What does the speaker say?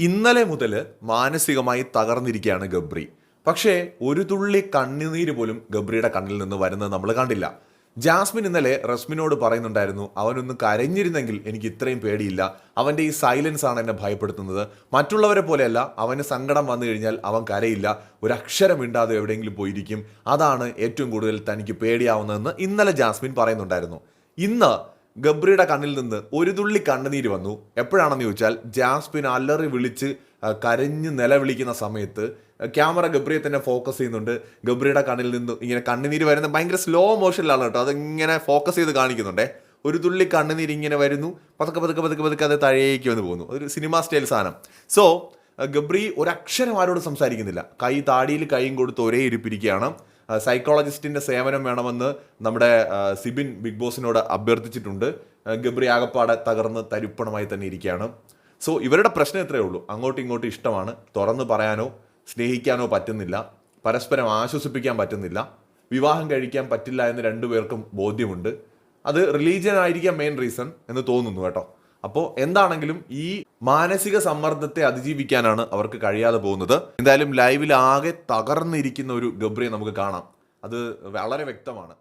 ഇന്നലെ മുതൽ മാനസികമായി തകർന്നിരിക്കുകയാണ് ഗബ്രി. പക്ഷേ ഒരു തുള്ളി കണ്ണുനീര് പോലും ഗബ്രിയുടെ കണ്ണിൽ നിന്ന് വരുന്നത് നമ്മൾ കണ്ടില്ല. ജാസ്മിൻ ഇന്നലെ റസ്മിനോട് പറയുന്നുണ്ടായിരുന്നു അവനൊന്ന് കരഞ്ഞിരുന്നെങ്കിൽ എനിക്ക് ഇത്രയും പേടിയില്ല. അവന്റെ ഈ സൈലൻസ് ആണ് എന്നെ ഭയപ്പെടുത്തുന്നത്. മറ്റുള്ളവരെ പോലെയല്ല അവന് സങ്കടം വന്നു കഴിഞ്ഞാൽ അവൻ കരയില്ല. ഒരു അക്ഷരം എവിടെയെങ്കിലും പോയിരിക്കും. അതാണ് ഏറ്റവും കൂടുതൽ തനിക്ക് പേടിയാവുന്നതെന്ന് ഇന്നലെ ജാസ്മിൻ പറയുന്നുണ്ടായിരുന്നു. ഇന്ന് ഗബ്രിയുടെ കണ്ണിൽ നിന്ന് ഒരു തുള്ളി കണ്ണുനീര് വന്നു. എപ്പോഴാണെന്ന് ചോദിച്ചാൽ ജാസ്പിൻ അല്ലറി വിളിച്ച് കരഞ്ഞ് നിലവിളിക്കുന്ന സമയത്ത് ക്യാമറ ഗബ്രിയെ തന്നെ ഫോക്കസ് ചെയ്യുന്നുണ്ട്. ഗബ്രിയുടെ കണ്ണിൽ നിന്ന് ഇങ്ങനെ കണ്ണുനീര് വരുന്ന ഭയങ്കര സ്ലോ മോഷനിലാണ് കേട്ടോ. അതിങ്ങനെ ഫോക്കസ് ചെയ്ത് കാണിക്കുന്നുണ്ടേ. ഒരു തുള്ളി കണ്ണുനീര് ഇങ്ങനെ വരുന്നു. പതുക്കെ പതുക്കെ പതുക്കെ പതുക്കെ അത് താഴേക്ക് വന്ന് പോകുന്നു. ഒരു സിനിമ സ്റ്റൈൽ സാധനം. സോ ഗബ്രി ഒരക്ഷരം ആരോടും സംസാരിക്കുന്നില്ല. കൈ താടിയിൽ കൈയും കൊടുത്ത് ഒരേ ഇരിപ്പിരിക്കുകയാണ്. സൈക്കോളജിസ്റ്റിന്റെ സേവനം വേണമെന്ന് നമ്മുടെ സിബിൻ ബിഗ് ബോസിനോട് അഭ്യർത്ഥിച്ചിട്ടുണ്ട്. ഗബ്രി ആകപ്പാടെ തകർന്ന് തരിപ്പണമായി തന്നെ ഇരിക്കുകയാണ്. സോ ഇവരുടെ പ്രശ്നം എത്രയേ ഉള്ളൂ. അങ്ങോട്ടും ഇങ്ങോട്ടും ഇഷ്ടമാണ്. തുറന്ന് പറയാനോ സ്നേഹിക്കാനോ പറ്റുന്നില്ല. പരസ്പരം ആശ്വസിപ്പിക്കാൻ പറ്റുന്നില്ല. വിവാഹം കഴിക്കാൻ പറ്റില്ല എന്ന് രണ്ടുപേർക്കും ബോധ്യമുണ്ട്. അത് റിലീജിയൻ ആയിരിക്കാം മെയിൻ റീസൺ എന്ന് തോന്നുന്നു കേട്ടോ. അപ്പോൾ എന്താണെങ്കിലും ഈ മാനസിക സമ്മർദ്ദത്തെ അതിജീവിക്കാനാണ് അവർക്ക് കഴിയാതെ പോകുന്നത്. എന്തായാലും ലൈവിൽ ആകെ തകർന്നിരിക്കുന്ന ഒരു ഗബ്രിയെ നമുക്ക് കാണാം. അത് വളരെ വ്യക്തമാണ്.